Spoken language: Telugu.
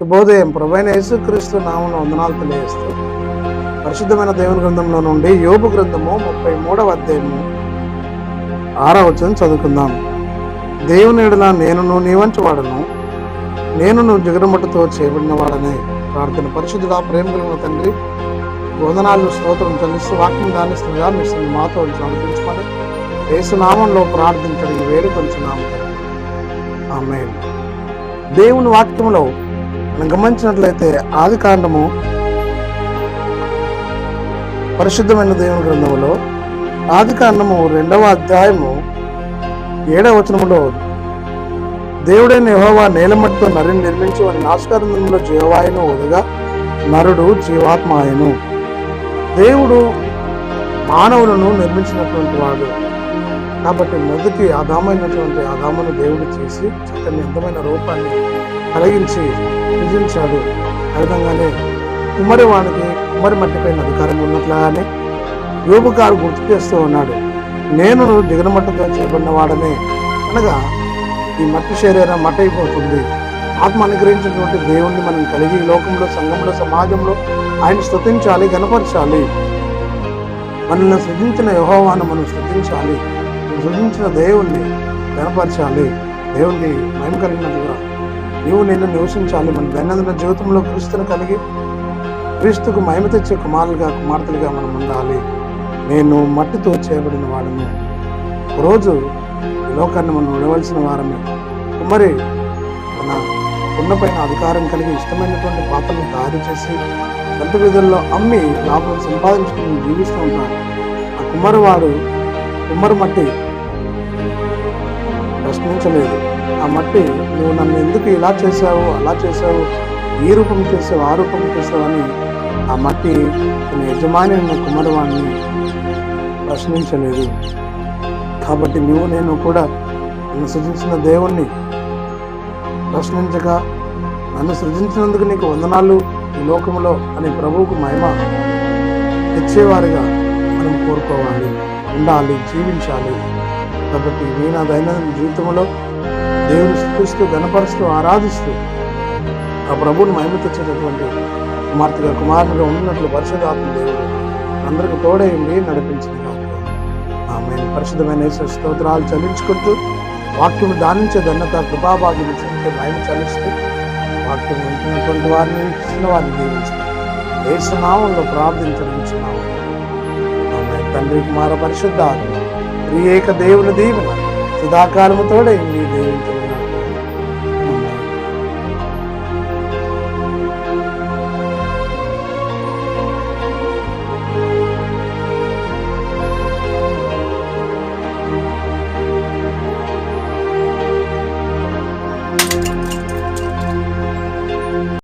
శుభోదయం. ప్రభైన యేసుక్రీస్తు నామన వందనాలు తెలియజేస్తూ పరిశుద్ధమైన దేవుని గ్రంథంలో నుండి యోగు గ్రంథము ముప్పై మూడవ అధ్యాయము ఆరవ చదువుకుందాం. దేవుని ఎడల నేనును నీవంటి నేనును జిగరమట్టుతో చేయబడిన వాడనే. ప్రార్థన పరిశుద్ధుడా ప్రేమ కలిగిన తండ్రి వందనాలు స్తోత్రం చెల్లిస్తూ వాక్యం దానిస్తుందిగా మీ మాతో నడిపించమని యేసునామంలో ప్రార్థించడం వేడు కొంచెం ఆమె దేవుని వాక్యంలో మనం గమనించినట్లయితే ఆది కాండము పరిశుద్ధమైన దేవుని గ్రంథములో ఆది కాండము రెండవ అధ్యాయము ఏడవ వచనములో దేవుడైన యహోవా నేలమట్టితో నరిని నిర్మించి వారి నాశకారంలో జీవాయును వదగా నరుడు జీవాత్మాయను దేవుడు మానవులను నిర్మించినటువంటి వాడు. కాబట్టి మొదటి ఆదామైనటువంటి ఆదామును దేవుడు చేసి చక్కని అందమైన రూపాన్ని కలిగించి సృజించాడు. ఆ విధంగానే కుమ్మరి వానికి కుమ్మరి మట్టిపైన అధికారం ఉన్నట్లాగానే యోబు గారు గుర్తు చేస్తూ ఉన్నాడు. నేను దిగనమట్టతో చేయబడిన వాడనే. అనగా ఈ మట్టి శరీరం మట్టయిపోతుంది ఆత్మ అనుగ్రహించినటువంటి దేవుణ్ణి మనం కలిగి లోకంలో సంఘంలో సమాజంలో ఆయన స్థుతించాలి గనపరచాలి మనల్ని సృజించిన యహోవాను మనం స్తుతించాలి సృజించిన దేవుణ్ణి గనపరచాలి దేవుణ్ణి మయం కలిగినట్టుగా నువ్వు నేను నివసించాలి. మన దైనందిన జీవితంలో క్రీస్తును కలిగి క్రీస్తుకు మహిమ తెచ్చే కుమారులుగా కుమార్తెలుగా మనం ఉండాలి. నేను మట్టితో చేయబడిన వాడను. రోజు లోకాన్ని మనం విడవలసిన వారమే. మరి మన ఉన్నపైన అధికారం కలిగి ఇష్టమైనటువంటి పాత్రలను తయారు చేసి ఎంత విధుల్లో అమ్మి లాభం సంపాదించుకుని జీవిస్తూ ఉంటారు ఆ కుమ్మరివాడు కుమ్మరి మట్టి ప్రశ్నించలేదు. ఆ మట్టి నువ్వు నన్ను ఎందుకు ఇలా చేసావు అలా చేసావు ఈ రూపం చేసావు ఆ రూపం చేసావు అని ఆ మట్టి తన యజమాని ఉన్న కుమ్మరివాడిని ప్రశ్నించలేదు. కాబట్టి నువ్వు నేను కూడా నన్ను సృజించిన దేవుణ్ణి ప్రశ్నించగా నన్ను సృజించినందుకు నీకు వందనాలు ఈ లోకములో అనే ప్రభువుకు మహిమ తెచ్చేవారిగా మనం కోరుకోవాలి ఉండాలి జీవించాలి. కాబట్టి నేను నా దైనందిన జీవితంలో దేవుని స్థుతిస్తూ గణపరుస్తూ ఆరాధిస్తూ ఆ ప్రభువుని మహిమ తెచ్చేటటువంటి కుమార్తెగా కుమారునిగా ఉన్నట్లు పరిశుధాత్మ దేవుడు అందరికి తోడైంది నడిపించిన ఆమె పరిశుద్ధమైన స్తోత్రాలు చలించుకుంటూ వాక్యం దానించే ధన్యత కృపాభాగ్యం చెప్తే మహిమ చలిస్తూ వాక్యం వింటున్నటువంటి వారిని ఇచ్చిన వారిని దీవించి దేశనామంలో ప్రార్థించడం ఆమె తండ్రి కుమార పరిశుద్ధ ఏక దేవుని దీవెన. సదాకాలముతోడే మీ దీవించు